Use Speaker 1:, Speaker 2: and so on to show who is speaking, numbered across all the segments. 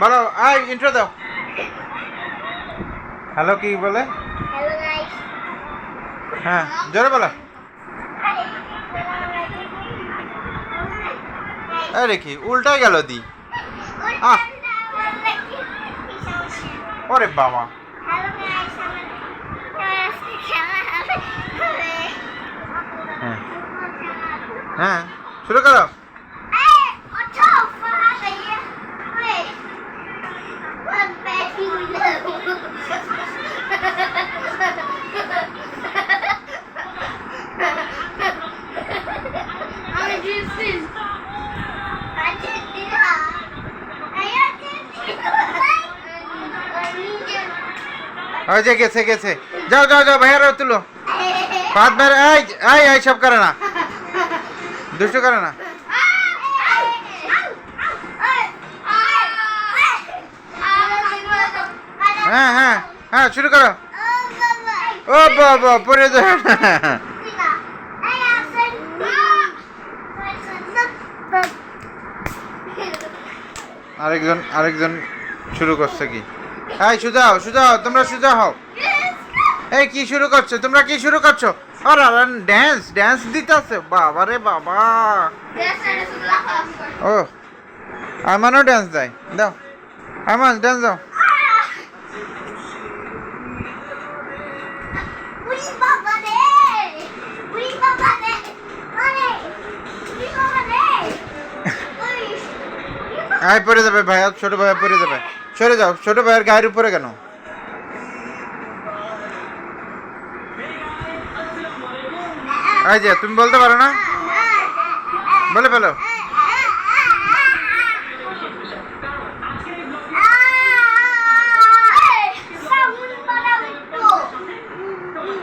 Speaker 1: বলো I intro দাও। Hello কি বলে? হ্যাঁ জোরে বলো। আরে কি উল্টাই গেল দি। আহ। ওরে বাবা। হ্যাঁ। হ্যাঁ শুরু করো
Speaker 2: এই ওঠো ফাড়া দিয়ে ওই কোন পেটি আমি জিতছিস আর্জেন্টিনা এই আর্জেন্টিনা
Speaker 1: ওই যে গেছে গেছে। যাও যাও যাও, ভাইয়ারা তুলো। পাত বের এই এই এই, সব করে না। দুষ্টু করে না। হ্যাঁ হ্যাঁ হ্যাঁ শুরু করো। ও বাবা যাবে না। আরেকজন আরেকজন শুরু করছে কি? এই সুজাও সুজাও তোমরা সুজা হও। এই কি শুরু করছ? তোমরা কি শুরু করছ? আর ড্যান্স ড্যান্স দিতেছে। বাবা রে বাবা। ও আমারও ড্যান্স দেয়। দাও। আমার ড্যান্স দাও। আয় পড়ে যাবে ভাইয়া ছোট ভাইয়া পড়ে যাবে। সরে যাও ছোট ভাইয়ের গায়ের উপরে কেন? যে তুমি বলতে পারো না? বলে ফেলো।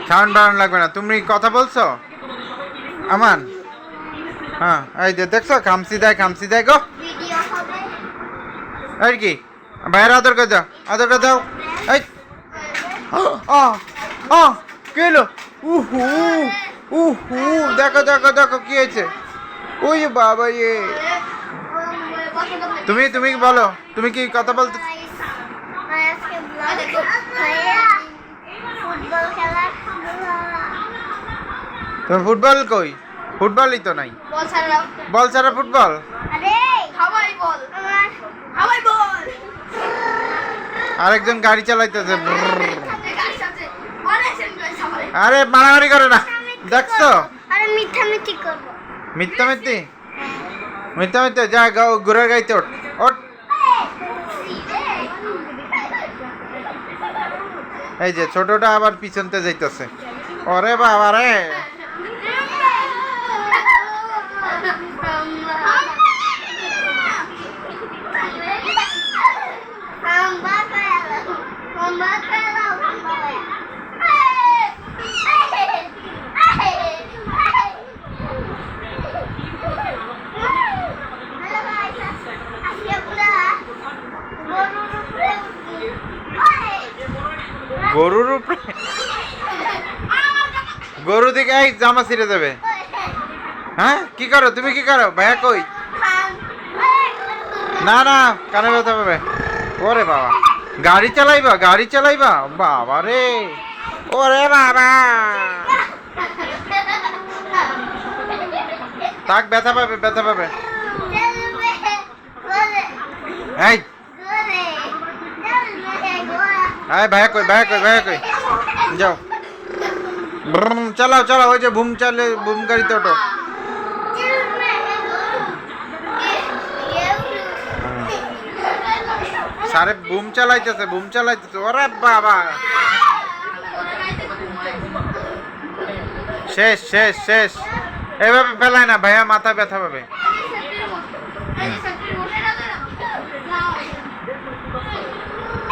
Speaker 1: সাউন্ড বাড়ানো লাগবে না। তুমি কথা বলছো? আমান। হ্যাঁ এই যে দেখছ খামসি দেয় খামসি দেয় গো। আর কি? ভাইয়ের আদর করে দাও আদর করে দাও। এই। আ আ কি হলো? উহু উহু দেখো দেখো দেখো কি হয়েছে। ওই বাবা ইয়ে। তুমি তুমি কি বলো? তুমি কি কথা বলতে
Speaker 2: ফুটবল
Speaker 1: তুমি ফুটবল কই? ফুটবলই তো নাই।
Speaker 2: বল
Speaker 1: ছাড়া। ফুটবল?
Speaker 2: আরে বল হাওয়াই বল
Speaker 1: আরেকজন গাড়ি চালাইতেছে। আরে মারামারি করে না। দেখছ?
Speaker 2: মিথ্যা মিথ্যি
Speaker 1: মিথ্যা মিথ্যি মিথ্যা যা ঘুরের গাইতে ওঠ। ওঠ। এই যে ছোটটা আবার পিছনতে যাইতেছে। ওরে বাবা রে গরুর উপরে? গরু দিকে এই জামা ছিঁড়ে যাবে। হ্যাঁ? কি করো? তুমি কি করো? ভাইয়া কই? না না, কানে ব্যথা পাবে। ওরে বাবা। গাড়ি চালাইবা গাড়ি চালাইবা? বাবা রে। ওরে বাবা। তাক ব্যথা পাবে ব্যথা পাবে। এই এই ভাইয়া কই ভাইয়া কই ভাইয়া কই? যাও। ব্রুম, চালাও চালাও ওই যে বুম চালে বুম গাড়িতে ওঠো। সারে বুম চালাইতেছে বুম চালাইতেছে। ওরে বাবা। শেষ শেষ শেষ। এভাবে ফেলায় না ভাইয়া মাথা ব্যথা পাবে।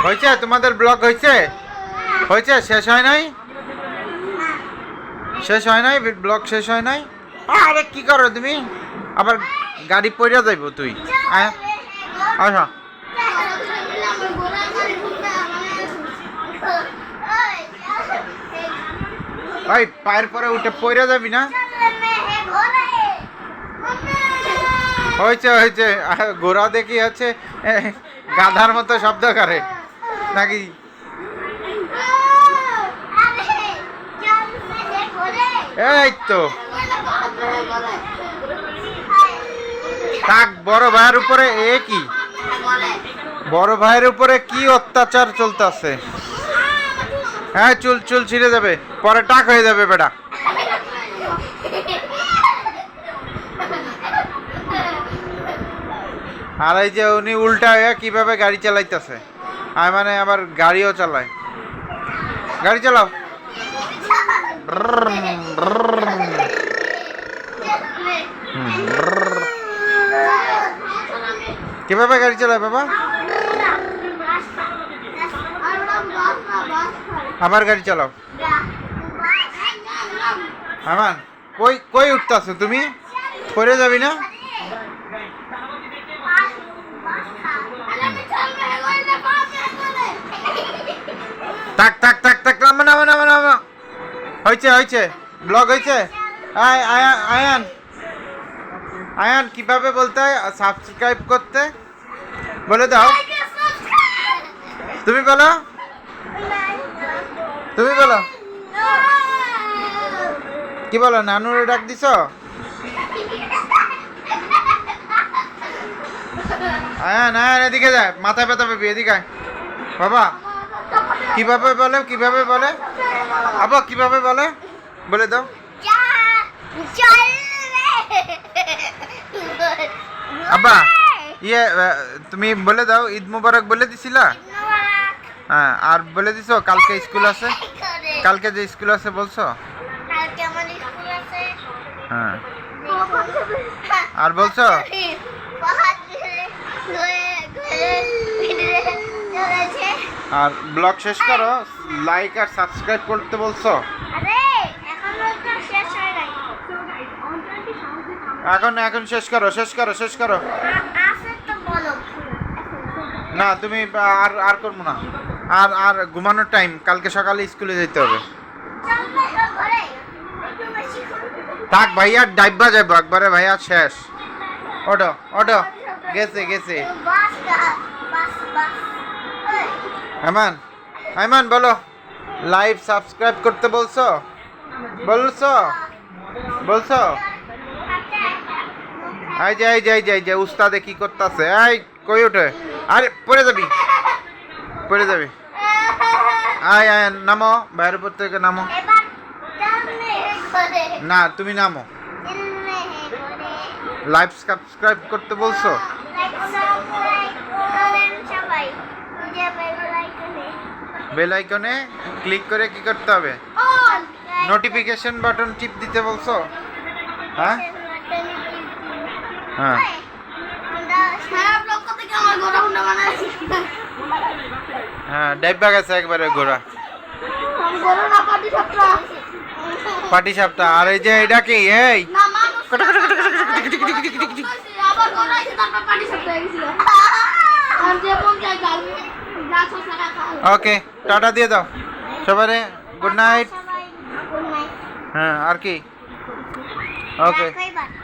Speaker 1: হয়েছে? তোমাদের ব্লগ হয়েছে? হয়েছে? শেষ হয় নাই? শেষ হয় নাই? ব্লগ শেষ হয় নাই? আরে কি করো তুমি? আবার গাড়ি পইরা যাইব তুই। আসা ভাই, পায়ের পরে উঠে পড়ে যাবি না? হয়েছে হয়েছে। ঘোড়া দেখি হচ্ছে গাধার মতো শব্দ করে। নাকি? এই তো। তাক বড় ভাইয়ের উপরে এ কি? বড় ভাইয়ের উপরে কি অত্যাচার চলতেছে? হ্যাঁ চুল চুল ছিঁড়ে যাবে। পরে টাক হয়ে যাবে, বেটা। আর এই যে উনি উল্টা হয়ে কীভাবে গাড়ি চালাইতেছে? আর মানে আবার গাড়িও চালায়। গাড়ি চালাও। কীভাবে গাড়ি চালায় বাবা? আবার গাড়ি চালাও। আমান, কই কই উঠতাছো তুমি? পড়ে যাবি না? তাক তাক তাক তাক নামা নামা নামা নামা। হয়েছে হয়েছে ব্লগ হয়েছে আয় আয়ান। আয়ান, কীভাবে বলতে হয়? সাবস্ক্রাইব করতে। বলে দাও। তুমি বলো। তুমি বলো। কি বলো, নানুরে ডাক দিছ? আয়ান আয়ান, এদিকে যায় মাথায় ব্যথা পাবি, এদিকে। বাবা। কীভাবে বলে কীভাবে বলে আবার কীভাবে বলে বলে দাও আব্বা ইয়ে তুমি বলে দাও ঈদ মুবারক বলে দিছিলা হ্যাঁ আর বলে দিছো কালকে স্কুল আছে কালকে যে স্কুল আছে বলছো হ্যাঁ আর বলছো
Speaker 3: ঘুরে ঘুরে
Speaker 1: আর ব্লগ শেষ করো লাইক আর সাবস্ক্রাইব করতে বলছো।
Speaker 3: এখনও এখন শেষ
Speaker 1: করো শেষ করো শেষ করো। না তুমি আর আর করব না। আর আর ঘুমানোর টাইম কালকে সকালে স্কুলে যেতে হবে। থাক ভাইয়া ডাইবা যাব একবারে ভাইয়া শেষ। ওটো ওটো গেছে গেছে। আমান আইমান বলো লাইভ সাবস্ক্রাইব করতে বলছো? বলছো? বলছো? এই যে এই যে এই যে এই যে, উস্তাদে কি করতেছে? এই, কই ওঠে আরে, পড়ে যাবি। পড়ে যাবি। আয় আয়, নামো, বাইরের উপর থেকে নামো।
Speaker 3: নে,
Speaker 1: তুমি নামো। লাইভ সাবস্ক্রাইব করতে বলছো?
Speaker 3: বেল আইকনে
Speaker 1: ক্লিক করে কি করতে হবে নোটিফিকেশন বাটন টিপ দিতে বলছো হ্যাঁ হ্যাঁ হ্যাঁ ডাইবা গেছে একবারে ঘোরা
Speaker 2: পাটি সাপটা
Speaker 1: পাটি সাপটা আর এই যে এটা কি এই
Speaker 2: আবার গোড়া এসে তারপর পাটি সাপটা হয়ে গেছিল আর যে মন যায়